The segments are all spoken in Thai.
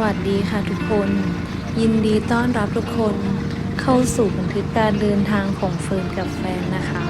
วัสดีค่ะทุกคน ยินดีต้อนรับทุกคนเข้าสู่บันทึกการเดินทางของเฟิร์นกับแฟนนะคะ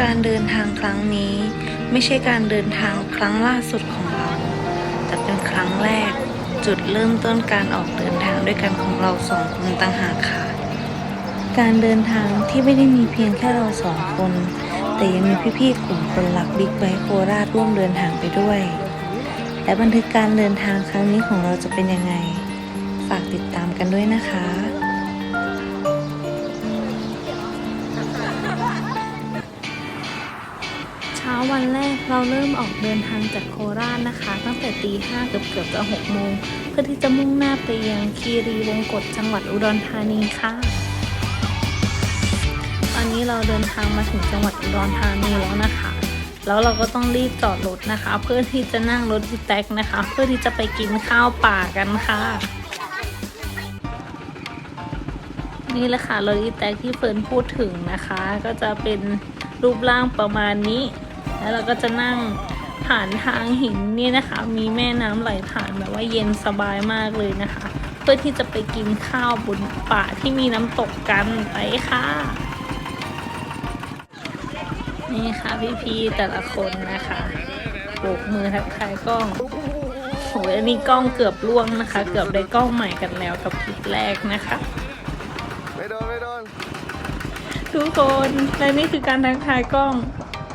การเดินทางครั้งนี้ไม่ใช่การเดินทางครั้งล่าสุดของเรา แต่เป็นครั้งแรกจุดเริ่มต้นการออกเดินทางด้วยกันของเราสองคนต่างหากค่ะ การเดินทางที่ไม่ได้มีเพียงแค่เราสองคน แต่ยังมีพี่ๆกลุ่มคนรักบิ๊กไบค์โคราชร่วมเดินทางไปด้วย และบันทึกการเดินทางครั้งนี้ของเราจะเป็นยังไง ฝากติดตามกันด้วยนะคะเช้าวันแรกเราเริ่มออกเดินทางจากโคราชนะคะ ตั้งแต่ตีห้าเกือบเกือบจะหกโมงเพื่อที่จะมุ่งหน้าไปยังคีรีวงกฏจังหวัดอุดรธานีค่ะ ตอนนี้เราเดินทางมาถึงจังหวัดอุดรธานีแล้วนะคะ แล้วเราก็ต้องรีบจอดรถนะคะ เพื่อที่จะนั่งรถอีแท็กนะคะ เพื่อที่จะไปกินข้าวป่ากันค่ะ นี่แหละค่ะรถอีแท็กที่เฟิร์นพูดถึงนะคะ ก็จะเป็นรูปร่างประมาณนี้ แล้วเราก็จะนั่งผ่านทางหินนี่นะคะ มีแม่น้ำไหลผ่านแบบว่าเย็นสบายมากเลยนะคะ เพื่อที่จะไปกินข้าวบนป่าที่มีน้ำตกกันไปค่ะ นี่ค่ะพี่ๆแต่ละคนนะคะโบกมือทักทายกล้องโหยอันนี้กล้องเกือบล่วงนะคะ เกือบได้กล้องใหม่กันแล้วกับคลิปแรกนะคะไม่โดนไม่โดนทุกคนและนี่คือการทักทายกล้อง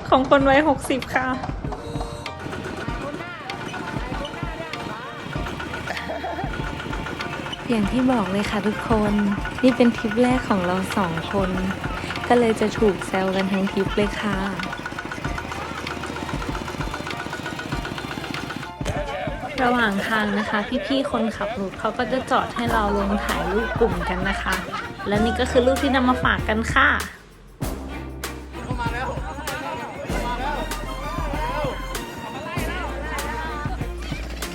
ของคนวัยหกสิบค่ะอย่างที่บอกเลยค่ะทุกคน นี่เป็นทริปแรกของเราสองคน ก็เลยจะถูกแซวกันทั้งทริปเลยค่ะ ระหว่างทางนะคะ พี่ๆคนขับรถเขาก็จะจอดให้เราลงถ่ายรูปกลุ่มกันนะคะ และนี่ก็คือรูปที่นำมาฝากกันค่ะ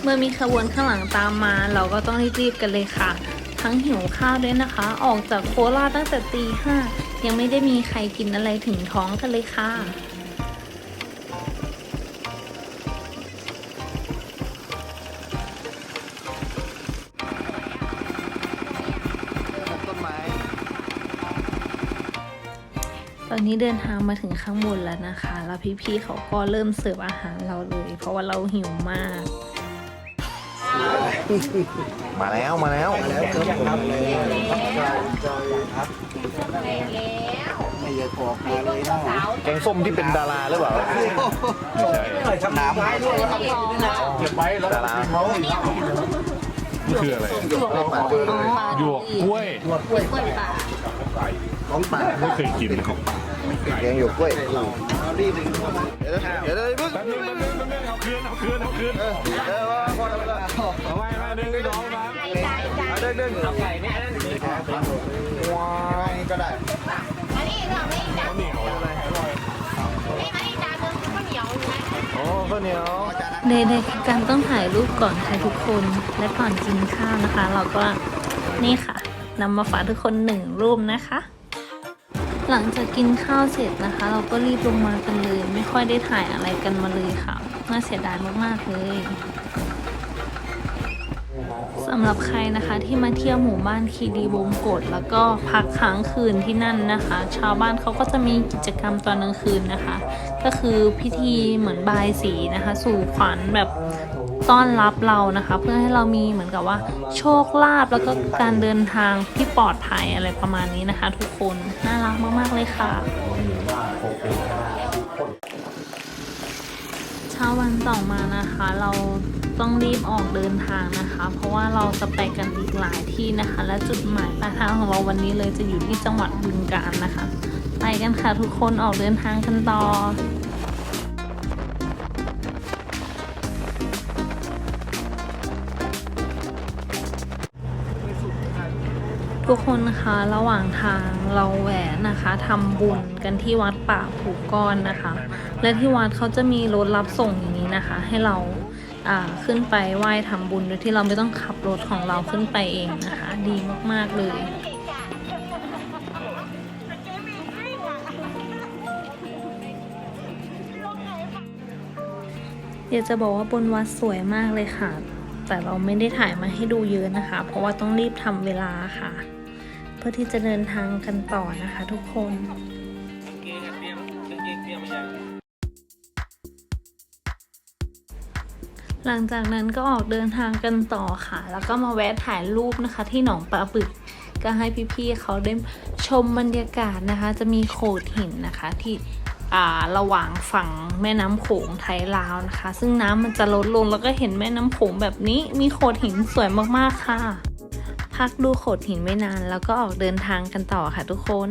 เมื่อมีขบวนข้างหลังตามมา เราก็ต้องรีบๆกันเลยค่ะ ทั้งหิวข้าวด้วยนะคะ ออกจากโคราชตั้งแต่ตีห้า ยังไม่ได้มีใครกินอะไรถึงท้องกันเลยค่ะต้นไม้ตอนนี้เดินทางมาถึงข้างบนแล้วนะคะ แล้วพี่ๆเขาก็เริ่มเสิร์ฟอาหารเราเลย เพราะว่าเราหิวมาก มาแล้วมาแล้วแกงส้มที่เป็นดาราหรือเปล่าไม่ใช่น้ำเก็บไว้แล้วดารานี่คืออะไรหยวกกล้วยของป่าไม่เคยกินของป่าแกงหยวกกล้วยเดี๋ยวเดี๋ยวเดี๋ยวเพิ่งแป๊บนึงแป๊บนึงแป๊บนึงเอาคืนเอาคืนเอาคืนเออเออพอแล้วพอแล้วเอาไว้มาหนึ่งสองสามเอาเดินเดินเอาไก่เนี่ยว้ายก็ได้ ข้าวเหนียวโอ้ข้าวเหนียวใดๆการต้องถ่ายรูปก่อนค่ะทุกคนและก่อนกินข้าวนะคะ เราก็นี่ค่ะนำมาฝากทุกคนหนึ่งรูปนะคะ หลังจากกินข้าวเสร็จนะคะ เราก็รีบลงมากันเลย ไม่ค่อยได้ถ่ายอะไรกันมาเลยค่ะน่าเสียดายมากๆเลยำหรับใครนะคะที่มาเที่ยวหมู่บ้านคีรีวงกฏแล้วก็พักค้างคืนที่นั่นนะคะ ชาวบ้านเขาก็จะมีกิจกรรมตอนกลางคืนนะคะ ก็คือพิธีเหมือนบายสีนะคะ สู่ขวัญแบบต้อนรับเรานะคะ เพื่อให้เรามีเหมือนกับว่า โชคลาภแล้วก็การเดินทางที่ปลอดภัยอะไรประมาณนี้นะคะ ทุกคนน่ารักมากๆเลยค่ะเช้าวันต่อมานะคะเรา ต้องรีบออกเดินทางนะคะ เพราะว่าเราจะไปกันอีกหลายที่นะคะ และจุดหมายปลายทางของเราวันนี้เลยจะอยู่ที่จังหวัดบึงกาฬนะคะ ไปกันค่ะทุกคนออกเดินทางกันต่อทุกคนนะคะระหว่างทางเราแหวนนะคะทำบุญกันที่วัดป่าผูกก้อนนะคะ และที่วัดเขาจะมีรถรับส่งอย่างนี้นะคะ ให้เรา ขึ้นไปไหว้ทำบุญโดยที่เราไม่ต้องขับรถของเราขึ้นไปเองนะคะ ดีมาก ๆ เลย อยากจะบอกว่าบนวัดสวยมากเลยค่ะ แต่เราไม่ได้ถ่ายมาให้ดูเยอะนะคะ เพราะว่าต้องรีบทำเวลาค่ะ เพื่อที่จะเดินทางกันต่อนะคะทุกคน หลังจากนั้นก็ออกเดินทางกันต่อค่ะ แล้วก็มาแวะถ่ายรูปนะคะ ที่หนองปลาปึกก็ให้พี่ๆเขาได้ชมบรรยากาศนะคะ จะมีโขดหินนะคะที่อ่าระหว่างฝั่งแม่น้ำโขงไทยลาวนะคะ ซึ่งน้ำมันจะลดลงแล้วก็เห็นแม่น้ำโขงแบบนี้มีโขดหินสวยมากๆค่ะ พักดูโขดหินไม่นาน แล้วก็ออกเดินทางกันต่อค่ะทุกคน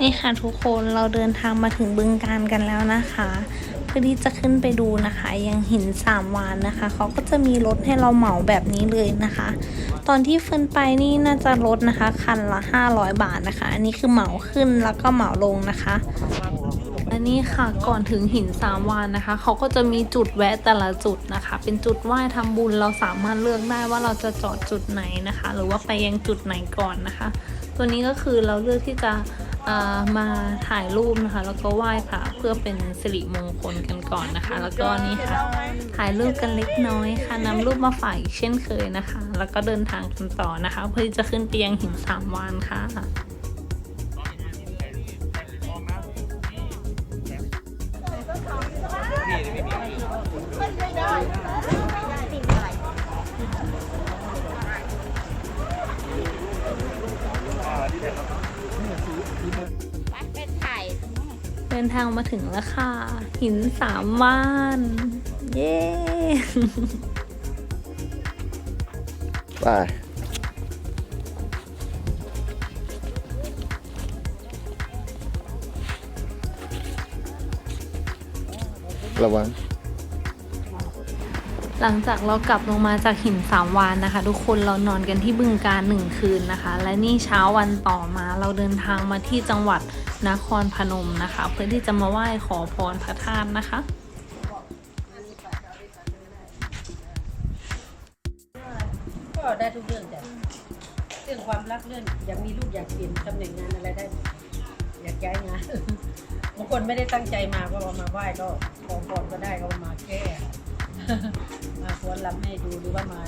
นี่ค่ะทุกคนเราเดินทางมาถึงบึงการกันแล้วนะคะ พื่อที่จะขึ้นไปดูนะคะ ยังหินสามวานนะคะเขาก็จะมีรถให้เราเหมาแบบนี้เลยนะคะ ตอนที่เฟินไปนี่น่าจะลดนะคะ คันละ 500 บาทนะคะ อันนี้คือเหมาขึ้นแล้วก็เหมาลงนะคะและนี่ค่ะก่อนถึงหินสามวานนะคะเขาก็จะมีจุดแวะแต่ละจุดนะคะ เป็นจุดไหว้ทำบุญเราสามารถเลือกได้ว่าเราจะจอดจุดไหนนะคะ หรือว่าไปยังจุดไหนก่อนนะคะ ตัวนี้ก็คือเราเลือกที่จะ มาถ่ายรูปนะคะ แล้วก็ไหว้พระเพื่อเป็นสิริมงคลกันก่อนนะคะ แล้วก็นี่ค่ะ ถ่ายรูปกันเล็กน้อยค่ะนำรูปมาฝายเช่นเคยนะคะ แล้วก็เดินทางกันต่อนะคะ เพื่อที่จะขึ้นเตียงหินสามวานค่ะ นทางมาถึงแล้วค่ะ หินสามวาน เย้ไประวังหลังจากเรากลับลงมาจากหินสามวานนะคะ ทุกคนเรานอนกันที่บึงการหนึ่งคืนนะคะ และนี่เช้าวันต่อมาเราเดินทางมาที่จังหวัด นครพนมนะคะ เพื่อที่จะมาไหว้ขอพรพระธาตุนะคะ ก็ได้ทุกเรื่องจ้ะเรื่องความรักเรื่องอยากมีลูกอยากเปลี่ยนตำแหน่งงานอะไรได้หมดอยากย้ายงานบางคนไม่ได้ตั้งใจมาก็มาไหว้ก็ขอพรก็ได้ก็มาแก้มาควรลำให้ดูหรือว่ามา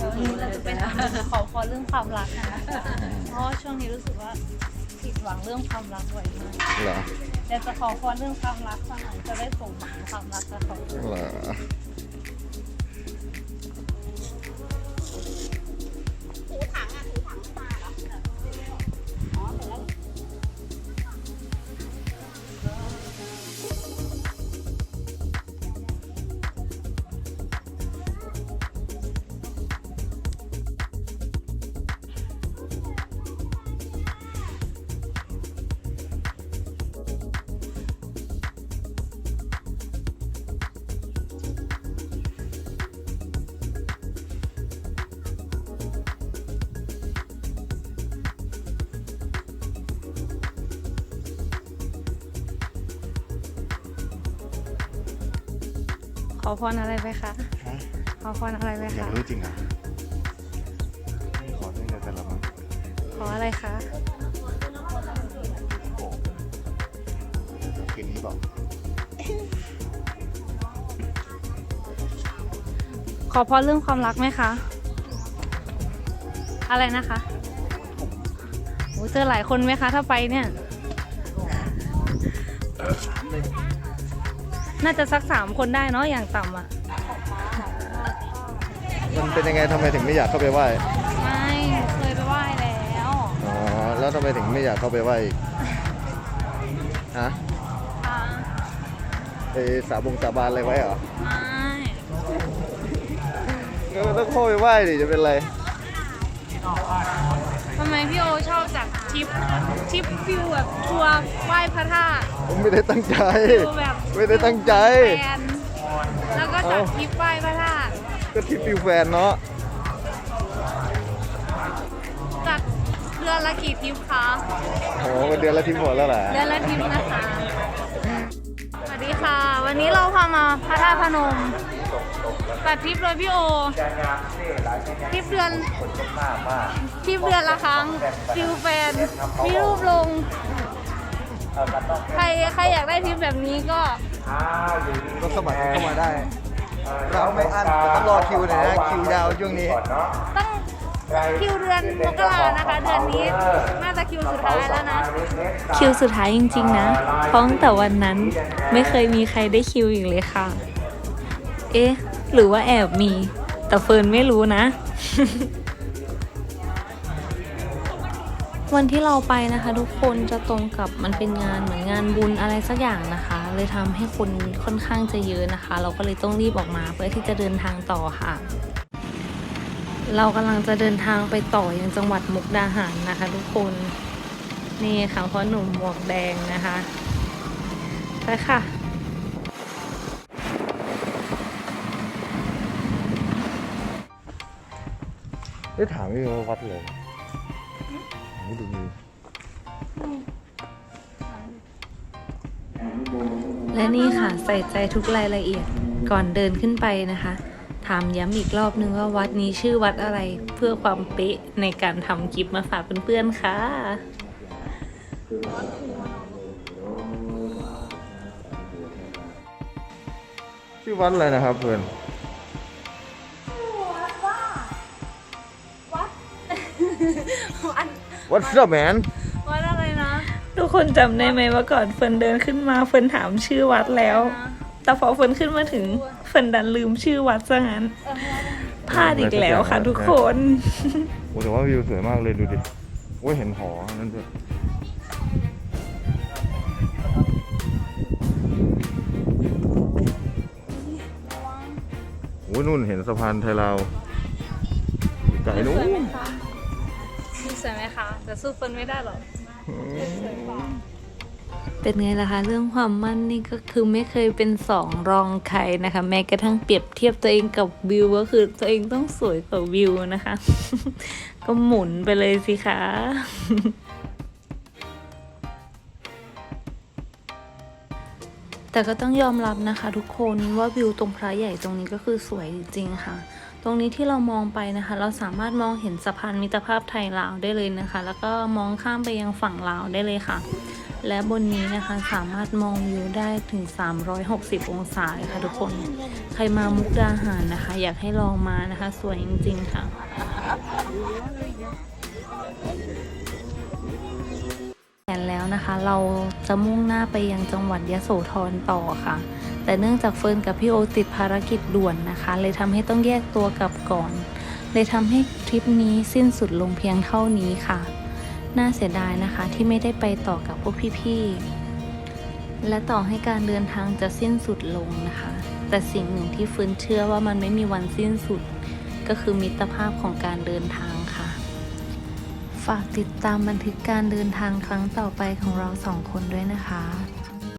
วันนี้เราจะไปทำขอพรเรื่องความรักนะคะเพราะว่าช่วงนี้รู้สึกว่าผิดห วังเรื่องความรักบ่อยมากเหรอแต่จะขอพรเรื่องความรักสักหน่อยจะได้สมหวังความรักกับเขาเหรอ อพรอะไรไปคะขอพรอะไรไปอยาคะ กรู้จริงเหรอะขอเรื่องเดียวกันละมั้งขออะไรคะโอ้คืนนี้บอกขอพรเรื่องความรักไหมคะ อะไรนะคะโอ้เจอหลายคนไหมคะ ถ้าไปเนี่ย น่าจะสักสามคนได้เนาะอย่างต่ำอะ มันเป็นยังไงทำไมถึงไม่อยากเข้าไปไหว้ ไม่เคยไปไหว้แล้วอ๋อ แล้วทำไมถึงไม่อยากเข้าไปไหว้อีกฮะค่ะไปสาบงสาบานอะไรไว้เหรอไม่ก็ต้องเข้าไปไหว้ดิจะเป็นไร ทำไมพี่โอชอบจากทริปทริปฟิวแบบทัวร์ไหว้พระธาตุ ผมไม่ได้ตั้งใจฟิวแบบไม่ได้ตั้งใจ แฟนแล้วก็จากทริปไหว้พระธาตุก็ทริปฟิวแฟนเนาะจากเดือนละกี่ทริปคะโอ้โหเดือนละทริปหมดแล้วแหละเดือนละทริปนะคะสวัสดีค่ะ วันนี้เราพามาพระธาตุพนมตัดทริปเลยพี่โอทริปเดือนทริปเดือนละครั้งฟิวแฟนมีรูปลง ใครใครอยากได้ทริปแบบนี้ก็ก็สมัครเข้ามาได้ เราไม่อั้นแต่ต้องรอคิวหน่อยนะคิวยาวช่วงนี้ ต้องคิวเดือนมกรานะคะ เดือนนี้น่าจะคิวสุดท้ายแล้วนะ คิวสุดท้ายจริง ๆ นะเพราะตั้งแต่วันนั้นไม่เคยมีใครได้คิวอีกเลยค่ะ เอ๊ะ หรือว่าแอบมี แต่เฟิร์นไม่รู้นะ วันที่เราไปนะคะ ทุกคนจะตรงกับมันเป็นงานเหมือนงานบุญอะไรสักอย่างนะคะ เลยทำให้คนค่อนข้างจะเยอะนะคะ เราก็เลยต้องรีบออกมาเพื่อที่จะเดินทางต่อค่ะ เรากำลังจะเดินทางไปต่อยังจังหวัดมุกดาหารนะคะ ทุกคนนี่ค่ะพ่อหนุ่มหมวกแดงนะคะไปค่ะได้ถามพี่ว่าวัดเลย ไม่ดูมีและนี่ค่ะใส่ใจทุกรายละเอียดก่อนเดินขึ้นไปนะคะ ถามย้ำอีกรอบนึงว่าวัดนี้ชื่อวัดอะไรเพื่อความเป๊ะในการทำคลิปมาฝากเพื่อนๆค่ะชื่อวัดอะไรนะครับเพื่อน วัดเสื้อแมนวัดอะไรนะทุกคนจำได้ไหมว่าก่อนเฟิร์นเดินขึ้นมาเฟิร์นถามชื่อวัดแล้ว แต่พอเฟิร์นขึ้นมาถึงเฟิร์นดันลืมชื่อวัดซะงั้นพลาดอีกแล้วค่ะทุกคน โอ้แต่ว่าวิวสวยมากเลยดูดิ โอ้ยเห็นหอ นั่นด้วยโอ้ยนู่นเห็นสะพานไทยลาวไกลนู้น สวยไหมคะ แต่สู้เฟิร์นไม่ได้หรอกเป็นไงล่ะคะเรื่องความมั่นนี่ก็คือไม่เคยเป็นสองรองใครนะคะ แม้กระทั่งเปรียบเทียบตัวเองกับวิวก็คือตัวเองต้องสวยกว่าวิวนะคะ ก็หมุนไปเลยสิคะแต่ก็ต้องยอมรับนะคะ ทุกคนว่าวิวตรงพระใหญ่ตรงนี้ก็คือสวยจริงค่ะ ตรงนี้ที่เรามองไปนะคะ เราสามารถมองเห็นสะพานมิตรภาพไทยลาวได้เลยนะคะ แล้วก็มองข้ามไปยังฝั่งลาวได้เลยค่ะ และบนนี้นะคะสามารถมองวิวได้ถึง 360 องศาเลยค่ะทุกคน ใครมามุกดาหารนะคะ อยากให้ลองมานะคะ สวยจริง ๆ ค่ะแผนแล้วนะคะ เราจะมุ่งหน้าไปยังจังหวัดยะโสธรต่อค่ะ แต่เนื่องจากเฟิร์นกับพี่โอติดภารกิจด่วนนะคะ เลยทำให้ต้องแยกตัวกลับก่อน เลยทำให้ทริปนี้สิ้นสุดลงเพียงเท่านี้ค่ะ น่าเสียดายนะคะที่ไม่ได้ไปต่อกับพวกพี่ๆ และต่อให้การเดินทางจะสิ้นสุดลงนะคะ แต่สิ่งหนึ่งที่เฟิร์นเชื่อว่ามันไม่มีวันสิ้นสุด ก็คือมิตรภาพของการเดินทางค่ะ ฝากติดตามบันทึกการเดินทางครั้งต่อไปของเราสองคนด้วยนะคะ